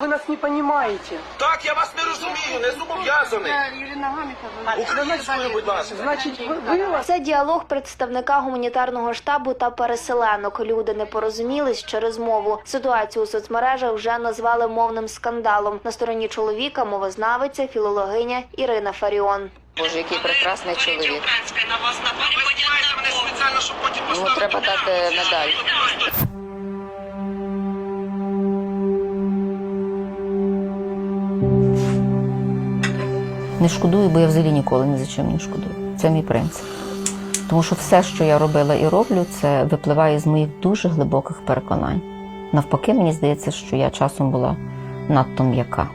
Вы нас не понимаете. Так, я вас не розумію, не зобов'язаний. Українською, будь ласка. Значит, вы, вы вас Це діалог представника гуманітарного штабу та переселенок. Люди не порозумілись через мову. Ситуацію у соцмережах вже назвали мовним скандалом. На стороні чоловіка мовознавиця, філологиня Ірина Фаріон. Боже, який прекрасний чоловік. Ви знімаєте мене спеціально, щоб потім Йому поставити треба дати медаль. Не шкодую, бо я взагалі ніколи ні за чим не шкодую. Це мій принцип. Тому що все, що я робила і роблю, це випливає з моїх дуже глибоких переконань. Навпаки, мені здається, що я часом була надто м'яка.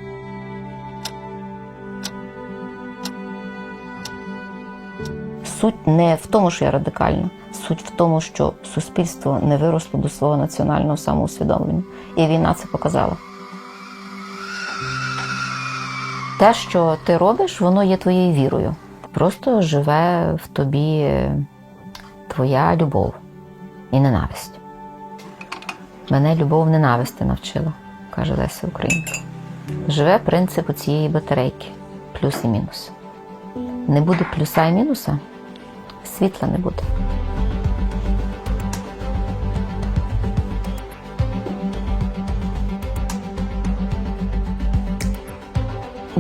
Суть не в тому, що я радикальна, суть в тому, що суспільство не виросло до свого національного самоусвідомлення. І війна це показала. Те, що ти робиш, воно є твоєю вірою. Просто живе в тобі твоя любов і ненависть. Мене любов ненависти навчила, каже Леся Українка. Живе принцип цієї батарейки плюс і мінус. Не буде плюса і мінуса, світла не буде.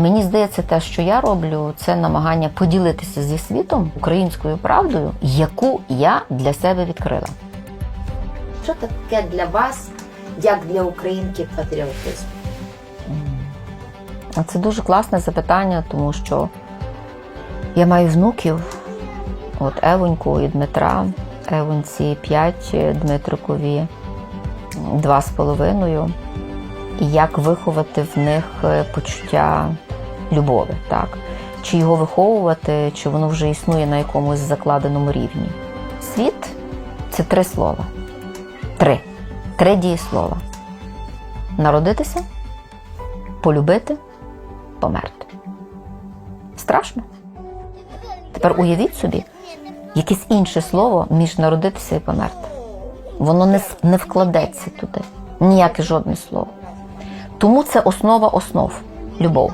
Мені здається, те, що я роблю, це намагання поділитися зі світом українською правдою, яку я для себе відкрила. Що таке для вас, як для українки, патріотизм? Це дуже класне запитання, тому що я маю внуків, от Евоньку і Дмитра, Евоньці 5, Дмитрикові два з половиною. І як виховати в них е, почуття любові, так? Чи його виховувати, чи воно вже існує на якомусь закладеному рівні. Світ це три слова. Три. Три дієслова. Народитися, полюбити, померти. Страшно. Тепер уявіть собі, якесь інше слово між народитися і померти. Воно не, не вкладеться туди. Ніяке жодне слово. Тому це основа основ любов.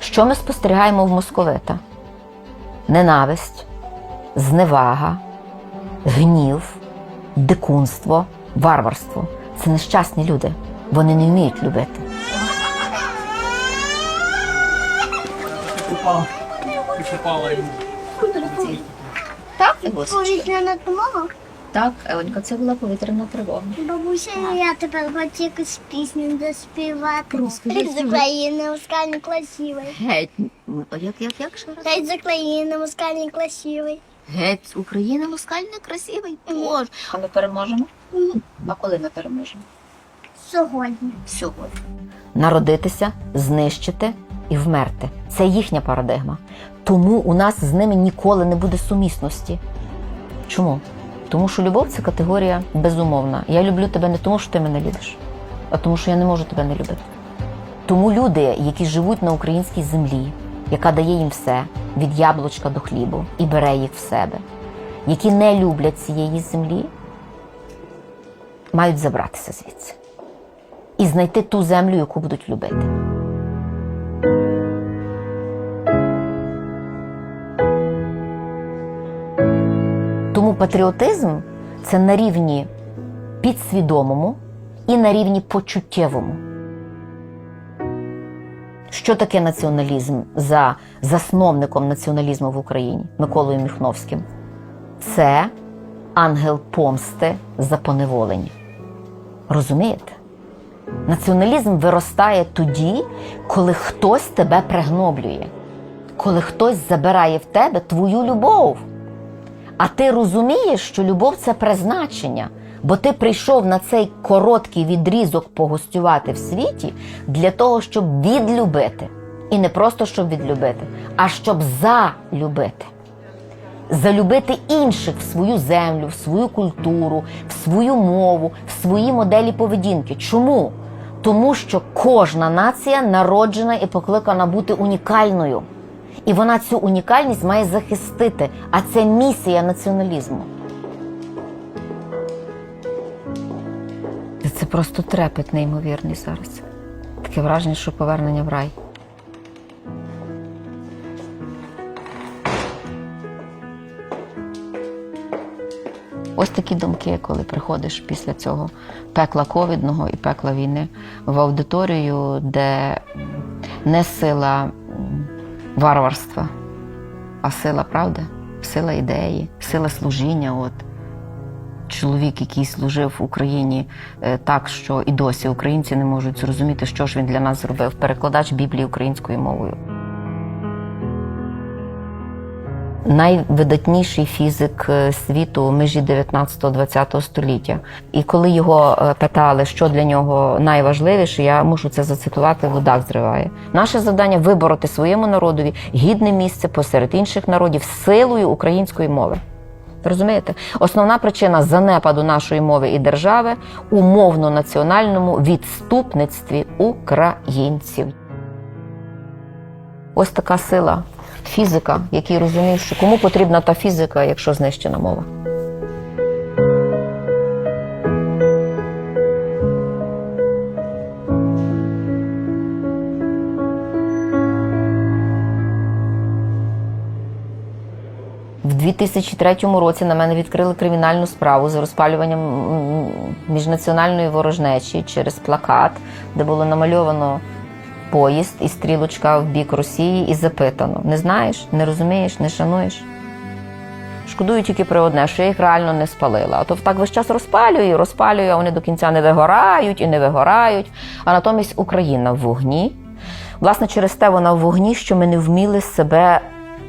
Що ми спостерігаємо в московита? Ненависть, зневага, гнів, дикунство, варварство. Це нещасні люди. Вони не вміють любити. Так, Повітряна допомога? Так, Евонька, це була повітряна тривога. Бабуся, я тепер хочу якусь пісню заспівати. Розкажи з України, москальний красивий. Геть. Як, як, як ще раз? Геть з України, москальний красивий. Геть, Україна москальний красивий. Боже. А ми переможемо? А коли ми переможемо? Сьогодні. Сьогодні. народитися, знищити і вмерти. Це їхня парадигма. Тому у нас з ними ніколи не буде сумісності. Чому? Тому що любов це категорія безумовна. Я люблю тебе не тому, що ти мене любиш, а тому, що я не можу тебе не любити. Тому люди, які живуть на українській землі, яка дає їм все від яблучка до хлібу і бере їх в себе, які не люблять цієї землі, мають забратися звідси і знайти ту землю, яку будуть любити. Патріотизм це на рівні підсвідомому і на рівні почуттєвому. Що таке націоналізм за засновником націоналізму в Україні Миколою Міхновським? Це ангел помсти за поневолення. Розумієте? Націоналізм виростає тоді, коли хтось тебе пригноблює, коли хтось забирає в тебе твою любов. А ти розумієш, що любов це призначення, бо ти прийшов на цей короткий відрізок погостювати в світі для того, щоб відлюбити. І не просто щоб відлюбити, а щоб залюбити. Залюбити інших в свою землю, в свою культуру, в свою мову, в свої моделі поведінки. Чому? Тому що кожна нація народжена і покликана бути унікальною. І вона цю унікальність має захистити. А це місія націоналізму. Це просто трепет неймовірний зараз. Таке враження, що повернення в рай. Ось такі думки, коли приходиш після цього пекла ковідного і пекла війни в аудиторію, де не сила варварства, а сила правди, сила ідеї, сила служіння. От чоловік, який служив в Україні е, так, що і досі українці не можуть зрозуміти, що ж він для нас зробив. Перекладач Біблії українською мовою. Найвидатніший фізик е, світу межі 19-20 століття. І коли його е, питали, що для нього найважливіше, я мушу це зацитувати, в зриває. Наше завдання вибороти своєму народові гідне місце посеред інших народів силою української мови. Розумієте? Основна причина занепаду нашої мови і держави у мовно-національному відступництві українців. Ось така сила фізика, який розумів, що кому потрібна та фізика, якщо знищена мова. В 2003 році на мене відкрили кримінальну справу за розпалюванням міжнаціональної ворожнечі через плакат, де було намальовано поїзд і стрілочка в бік Росії, і запитано: не знаєш, не розумієш, не шануєш. Шкодую тільки про одне, що я їх реально не спалила. А то так весь час розпалюю, розпалюю, а вони до кінця не вигорають і не вигорають. А натомість Україна в вогні. Власне, через те вона в вогні, що ми не вміли себе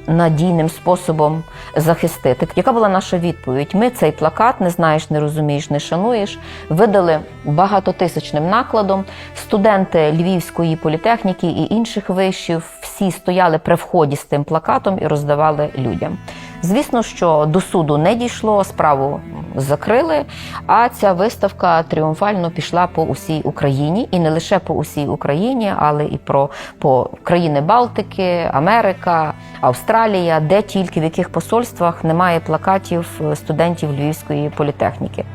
надійним способом захистити. Яка була наша відповідь? Ми цей плакат не знаєш, не розумієш, не шануєш. Видали багатотисячним накладом. Студенти Львівської політехніки і інших вишів всі стояли при вході з тим плакатом і роздавали людям. Звісно, що до суду не дійшло, справу закрили. А ця виставка тріумфально пішла по усій Україні, і не лише по усій Україні, але і про по країни Балтики, Америка, Австралія, де тільки в яких посольствах немає плакатів е, студентів Львівської політехніки.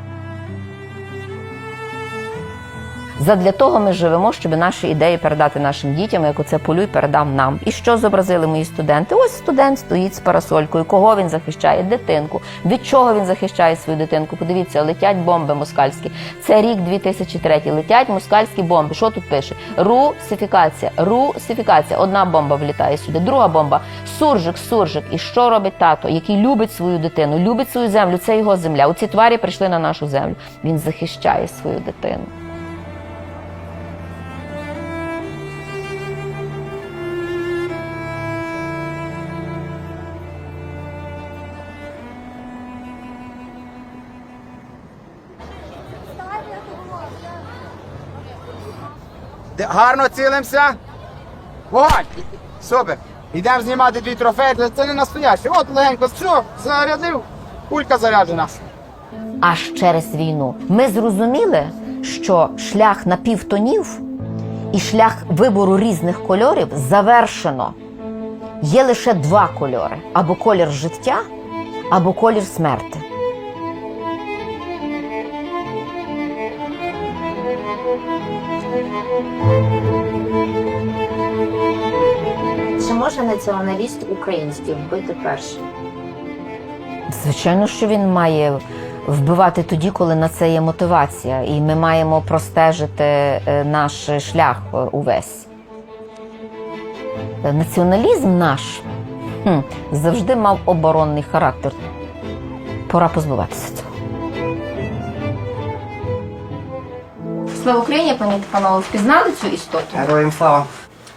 Задля того ми живемо, щоб наші ідеї передати нашим дітям, як оце полюй передав нам. І що зобразили мої студенти? Ось студент стоїть з парасолькою. Кого він захищає? Дитинку. Від чого він захищає свою дитинку? Подивіться, летять бомби москальські. Це рік 2003. Летять москальські бомби. Що тут пише? Русифікація. Русифікація. Одна бомба влітає сюди, друга бомба. Суржик, суржик. І що робить тато, який любить свою дитину, любить свою землю? Це його земля. Оці тварі прийшли на нашу землю. Він захищає свою дитину. Гарно цілимося. Вогонь! Супер. Йдемо знімати дві трофеї. Це не настояще. От легенько, все, зарядив. Кулька заряджена. аж через війну. Ми зрозуміли, що шлях напівтонів і шлях вибору різних кольорів завершено. Є лише два кольори: або колір життя, або колір смерти. Націоналіст український вбити перший? Звичайно, що він має вбивати тоді, коли на це є мотивація, і ми маємо простежити е, наш шлях е, увесь. Націоналізм наш хм, завжди мав оборонний характер. Пора позбуватися цього. Слава Україні, пані панове, впізнали цю істоту? Героям слава.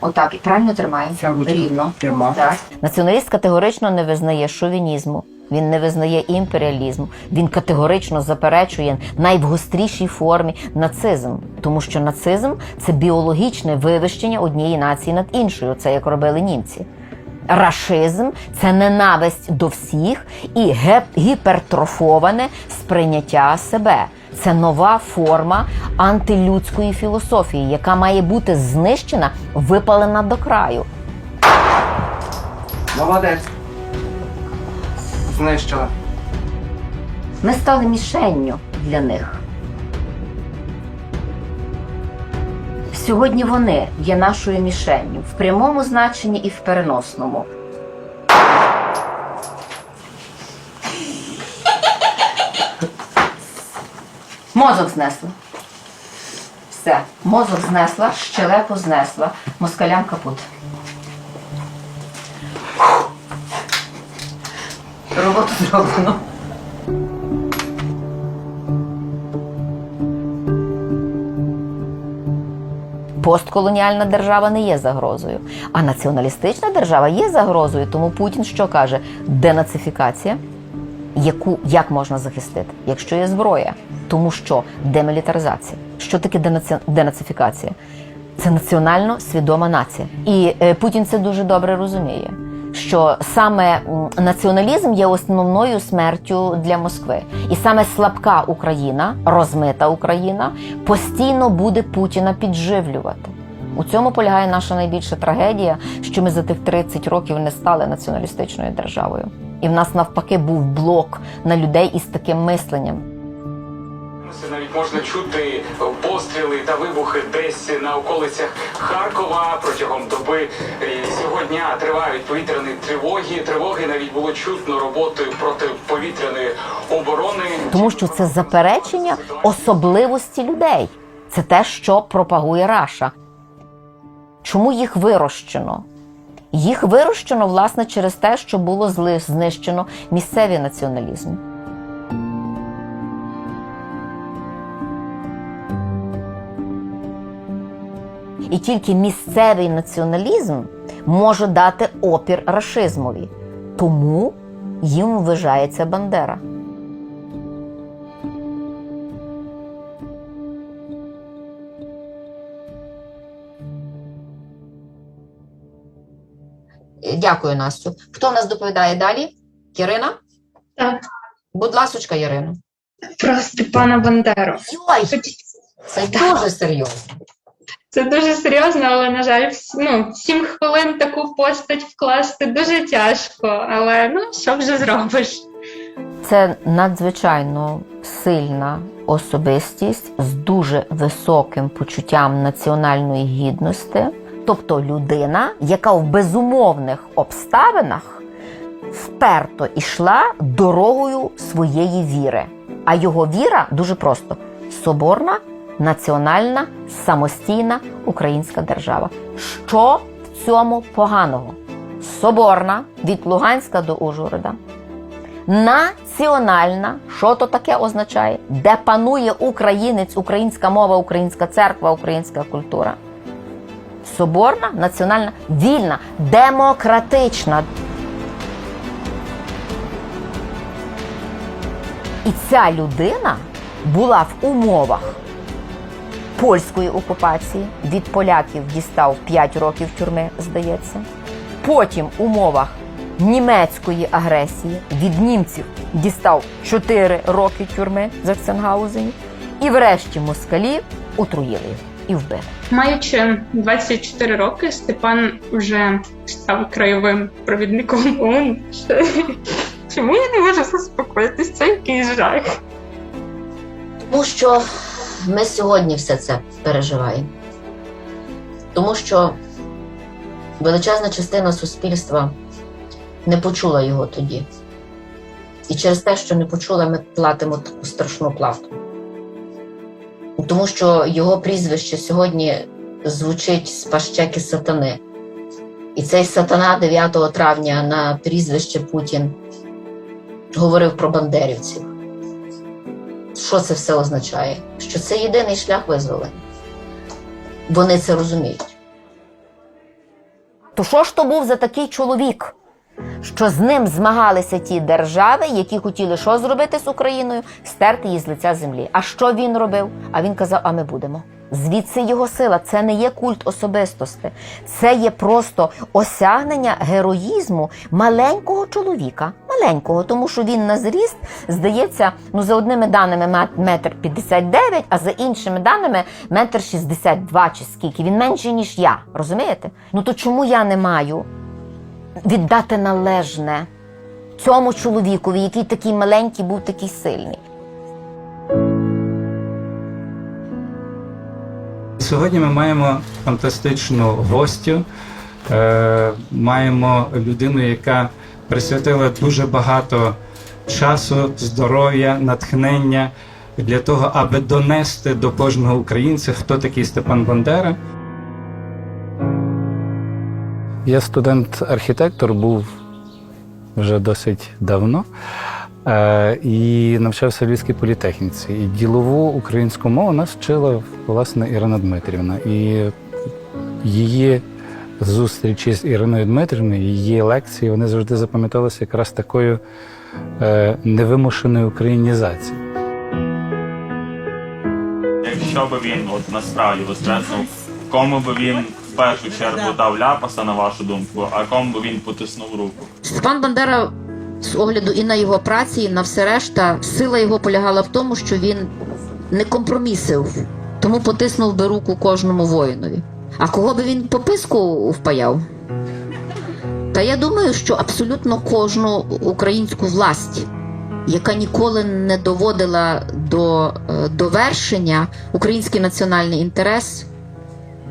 Отак, і правильно тримаємо. Влучно. Рівно. Тримав. Так. Націоналіст категорично не визнає шовінізму. Він не визнає імперіалізму. Він категорично заперечує найвгострішій формі нацизм, тому що нацизм це біологічне вивищення однієї нації над іншою. Це як робили німці. Рашизм це ненависть до всіх і гіпертрофоване сприйняття себе. Це нова форма антилюдської філософії, яка має бути знищена, випалена до краю. Молодець. Знищила. Ми стали мішенню для них. Сьогодні вони є нашою мішенню в прямому значенні і в переносному. Мозок знесла. Все, мозок знесла, щелепу знесла, москалям капут. Роботу зроблено. Постколоніальна держава не є загрозою, а націоналістична держава є загрозою. Тому Путін що каже? Денацифікація, яку як можна захистити, якщо є зброя, тому що демілітаризація. Що таке денаці... денацифікація? Це національно свідома нація, і е, Путін це дуже добре розуміє. Що саме націоналізм є основною смертю для Москви, і саме слабка Україна, розмита Україна, постійно буде Путіна підживлювати. У цьому полягає наша найбільша трагедія, що ми за тих 30 років не стали націоналістичною державою. І в нас навпаки був блок на людей із таким мисленням. Це навіть можна чути постріли та вибухи десь на околицях Харкова протягом доби. Сьогодні тривають повітряні тривоги. Тривоги навіть було чутно роботи протиповітряної оборони. Тому що це заперечення особливості людей. Це те, що пропагує Раша. Чому їх вирощено? Їх вирощено, власне, через те, що було знищено місцеві націоналізми. І тільки місцевий націоналізм може дати опір рашизмові. Тому їм вважається Бандера. Дякую, Настю. Хто в нас доповідає далі? Ірина? Так. Будь ласочка, Ірина. Про Степана Бандеру. Йой, це дуже серйозно. Це дуже серйозно, але, на жаль, ну, сім хвилин таку постать вкласти дуже тяжко. Але ну, що вже зробиш? Це надзвичайно сильна особистість з дуже високим почуттям національної гідності, тобто людина, яка в безумовних обставинах вперто йшла дорогою своєї віри. А його віра дуже просто соборна, національна, самостійна українська держава. Що в цьому поганого? Соборна від Луганська до Ужгорода. Національна, що то таке означає? Де панує українець, українська мова, українська церква, українська культура. Соборна, національна, вільна, демократична. І ця людина була в умовах польської окупації. Від поляків дістав 5 років тюрми, здається. Потім в умовах німецької агресії від німців дістав 4 роки тюрми в Заксенгаузені. І врешті москалі отруїли і вбили. Маючи 24 роки, Степан вже став краєвим провідником ООН. Чому я не можу заспокоїтись? Це якийсь жах. Тому що ми сьогодні все це переживаємо. Тому що величезна частина суспільства не почула його тоді. І через те, що не почула, ми платимо таку страшну плату. Тому що його прізвище сьогодні звучить з пащеки сатани. І цей сатана 9 травня на прізвище Путін говорив про бандерівців. Що це все означає? Що це єдиний шлях визволення. Вони це розуміють. То що ж то був за такий чоловік? Що з ним змагалися ті держави, які хотіли що зробити з Україною? Стерти її з лиця землі. А що він робив? А він казав: а ми будемо. Звідси його сила. Це не є культ особистості, це є просто осягнення героїзму маленького чоловіка. Маленького, тому що він на зріст, здається, ну за одними даними мет- метр п'ятдесят дев'ять, а за іншими даними метр шістдесят два чи скільки. Він менший, ніж я. Розумієте? Ну то чому я не маю віддати належне цьому чоловікові, який такий маленький, був такий сильний? сьогодні ми маємо фантастичну гостю, е, маємо людину, яка присвятила дуже багато часу, здоров'я, натхнення для того, аби донести до кожного українця, хто такий Степан Бандера. Я студент-архітектор був вже досить давно е, і навчався в Львівській політехніці. І ділову українську мову нас вчила власне Ірина Дмитрівна. І її зустрічі з Іриною Дмитрівною, її лекції, вони завжди запам'яталися якраз такою е, невимушеною українізацією. Якщо би він от насправді вистреснув, кому би він першу чергу дав ляпаса, на вашу думку, а кому би він потиснув руку? Степан Бандера, з огляду і на його праці, і на все решта, сила його полягала в тому, що він не компромісив, тому потиснув би руку кожному воїнові. А кого би він по писку впаяв? Та я думаю, що абсолютно кожну українську власть, яка ніколи не доводила до е, довершення український національний інтерес,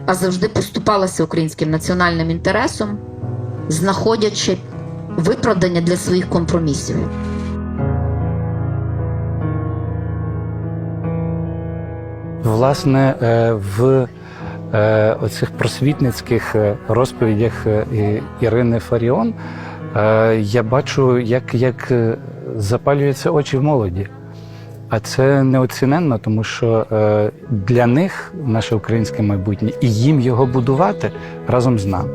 а завжди поступалася українським національним інтересом, знаходячи виправдання для своїх компромісів. Власне, е, в е, оцих просвітницьких е, розповідях Ірини Фаріон я бачу, як, як запалюються очі в молоді. А це неоціненно, тому що е, для них наше українське майбутнє і їм його будувати разом з нами.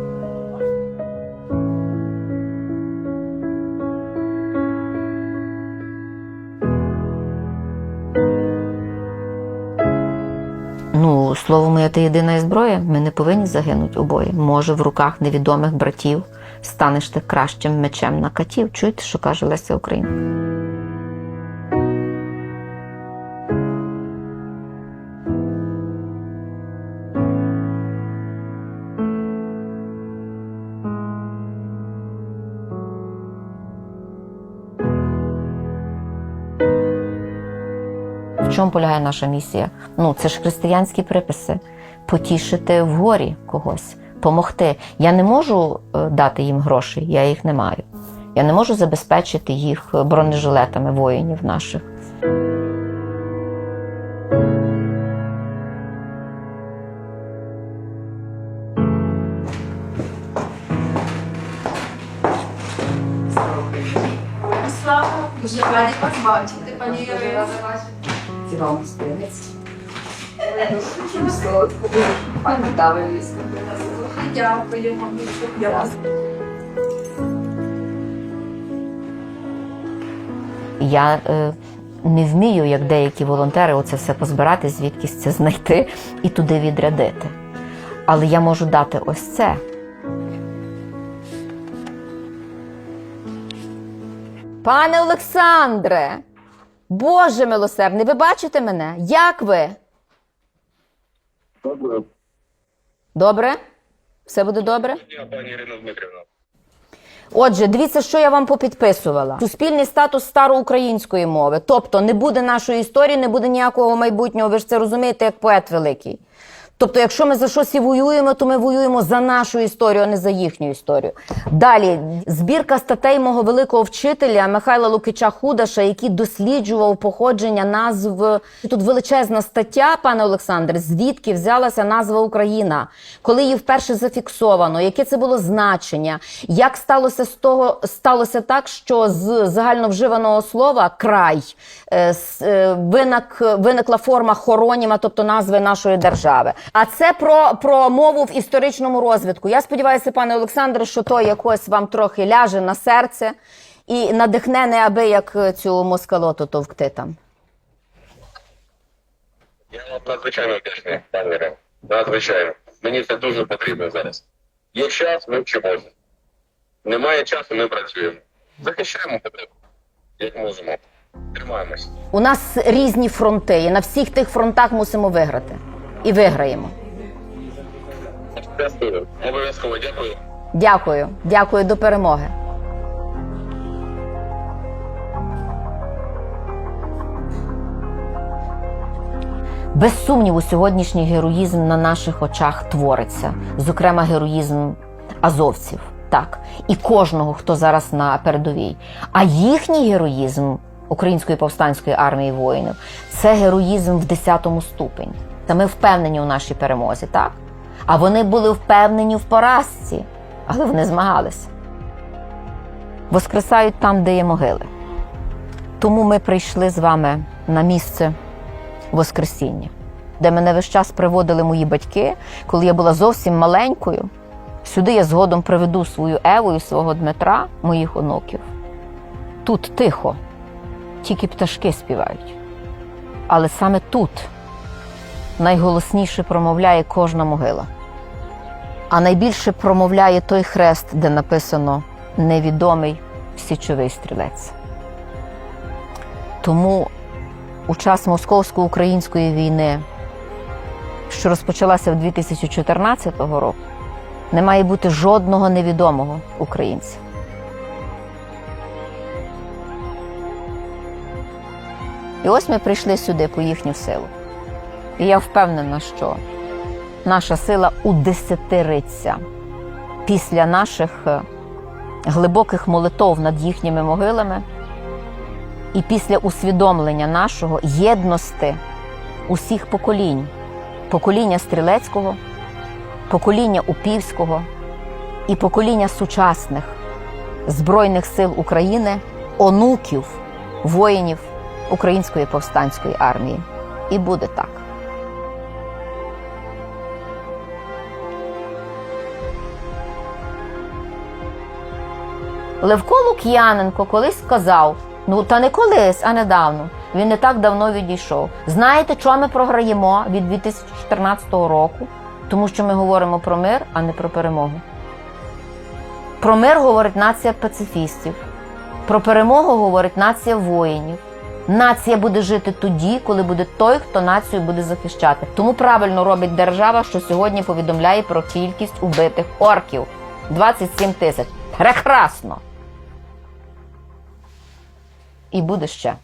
Ну, слово моє ти єдина зброя. Ми не повинні загинути обоє. Може, в руках невідомих братів станеш ти кращим мечем на катів. Чуєте, що каже Леся Українка? Чому полягає наша місія? Ну, це ж християнські приписи. Потішити в горі когось, помогти. Я не можу е, дати їм грошей, я їх не маю. Я не можу забезпечити їх бронежилетами воїнів наших. Дуже раді вас бачити, пані Ірино. Дякуємо. Я вас Я е, не вмію, як деякі волонтери, оце все позбирати, звідкись це знайти і туди відрядити. Але я можу дати ось це. Пане Олександре, Боже милосердний, ви бачите мене? Як ви? Добре? Добре? Все буде добре? Пані Ірина Дмитрівна. Отже, дивіться, що я вам попідписувала. Суспільний статус староукраїнської мови. Тобто не буде нашої історії, не буде ніякого майбутнього. Ви ж це розумієте, як поет великий. Тобто, якщо ми за щось і воюємо, то ми воюємо за нашу історію, а не за їхню історію. Далі збірка статей мого великого вчителя Михайла Лукича Худаша, який досліджував походження назв. Тут величезна стаття, пане Олександре, звідки взялася назва Україна, коли її вперше зафіксовано, яке це було значення, як сталося з того, сталося так, що з загальновживаного слова край е, е, виник, виникла форма хороніма, тобто назви нашої держави. А це про, про мову в історичному розвитку. Я сподіваюся, пане Олександре, що то якось вам трохи ляже на серце і надихне неабияк цю москалоту товкти там. Я надзвичайно вдячний, пані Ірино. Надзвичайно. Мені це дуже потрібно зараз. Є час, ми вчимося. Немає часу, ми працюємо. Захищаємо тебе, як можемо. Тримаємось. У нас різні фронти, і на всіх тих фронтах мусимо виграти. І виграємо. Обов'язково дякую. Дякую, дякую, до перемоги. Без сумніву, сьогоднішній героїзм на наших очах твориться, зокрема, героїзм азовців, так, і кожного, хто зараз на передовій. А їхній героїзм Української повстанської армії воїнів це героїзм в 10 ступені. Та ми впевнені у нашій перемозі, так? А вони були впевнені в поразці, але вони змагалися. Воскресають там, де є могили. Тому ми прийшли з вами на місце Воскресіння, де мене весь час приводили мої батьки, коли я була зовсім маленькою. Сюди я згодом приведу свою Еву і свого Дмитра, моїх онуків. Тут тихо, тільки пташки співають. Але саме тут найголосніше промовляє кожна могила. А найбільше промовляє той хрест, де написано невідомий січовий стрілець. Тому у час московсько-української війни, що розпочалася в 2014 року, не має бути жодного невідомого українця. І ось ми прийшли сюди по їхню силу. І я впевнена, що наша сила удесятериться після наших е, глибоких молитов над їхніми могилами і після усвідомлення нашого єдності усіх поколінь покоління стрілецького, покоління упівського і покоління сучасних Збройних сил України, онуків, воїнів Української повстанської армії. І буде так. Левко Лук'яненко колись сказав: ну та не колись, а недавно. Він не так давно відійшов. Знаєте, чого ми програємо від 2014 року? Тому що ми говоримо про мир, а не про перемогу. Про мир говорить нація пацифістів. Про перемогу говорить нація воїнів. Нація буде жити тоді, коли буде той, хто націю буде захищати. Тому правильно робить держава, що сьогодні повідомляє про кількість убитих орків 27 тисяч. Прекрасно! І буде ще.